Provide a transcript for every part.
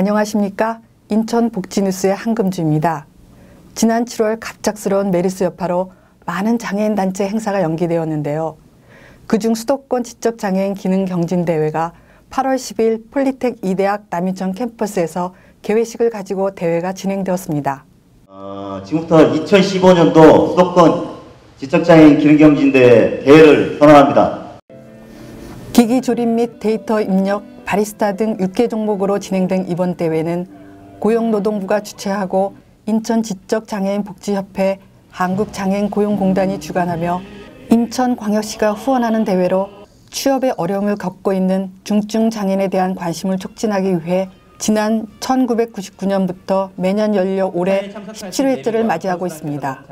안녕하십니까? 인천 복지뉴스의 한금주입니다. 지난 7월 갑작스러운 메르스 여파로 많은 장애인 단체 행사가 연기되었는데요. 그중 수도권 지적장애인 기능 경진 대회가 8월 10일 폴리텍 이대학 남인천 캠퍼스에서 개회식을 가지고 대회가 진행되었습니다. 어, 지금부터 2015년도 수도권 지적장애인 기능경진대회 대회를 선언합니다. 기기 조립 및 데이터 입력, 바리스타 등 6개 종목으로 진행된 이번 대회는 고용노동부가 주최하고 인천 지적장애인 복지협회, 한국장애인 고용공단이 주관하며 인천광역시가 후원하는 대회로 취업에 어려움을 겪고 있는 중증 장애인에 대한 관심을 촉진하기 위해 지난 1999년부터 매년 열려 올해 17회째를 맞이하고 있습니다.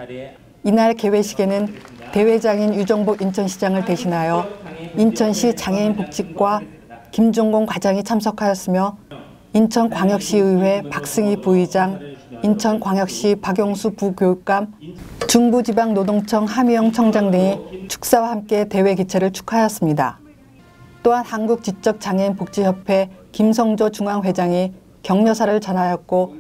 이날 개회식에는 대회장인 유정복 인천시장을 대신하여 인천시 장애인 복지과 김종공 과장이 참석하였으며 인천광역시의회 박승희 부의장, 인천광역시 박용수 부교육감, 중부지방노동청 하미영 청장 등이 축사와 함께 대회 개최를 축하하였습니다. 또한 한국지적장애인 복지협회 김성조 중앙회장이 격려사를 전하였고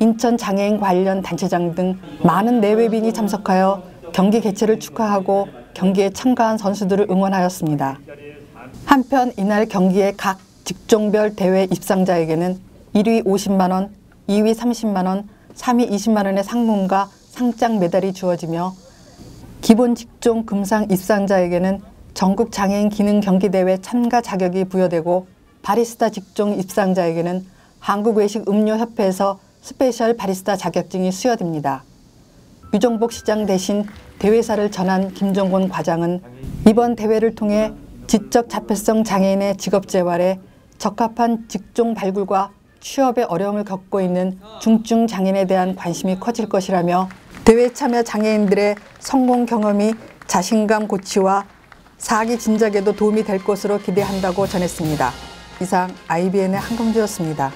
인천 장애인 관련 단체장 등 많은 내외빈이 참석하여 경기 개최를 축하하고 경기에 참가한 선수들을 응원하였습니다. 한편 이날 경기의 각 직종별 대회 입상자에게는 1위 50만 원, 2위 30만 원, 3위 20만 원의 상금과 상장 메달이 주어지며 기본 직종 금상 입상자에게는 전국 장애인 기능 경기 대회 참가 자격이 부여되고 바리스타 직종 입상자에게는 한국외식음료협회에서 스페셜 바리스타 자격증이 수여됩니다. 유정복 시장 대신 대회사를 전한 김정곤 과장은 이번 대회를 통해 지적 자폐성 장애인의 직업 재활에 적합한 직종 발굴과 취업에 어려움을 겪고 있는 중증 장애인에 대한 관심이 커질 것이라며 대회 참여 장애인들의 성공 경험이 자신감 고취와 사기 진작에도 도움이 될 것으로 기대한다고 전했습니다. 이상 IBN의 한금주였습니다.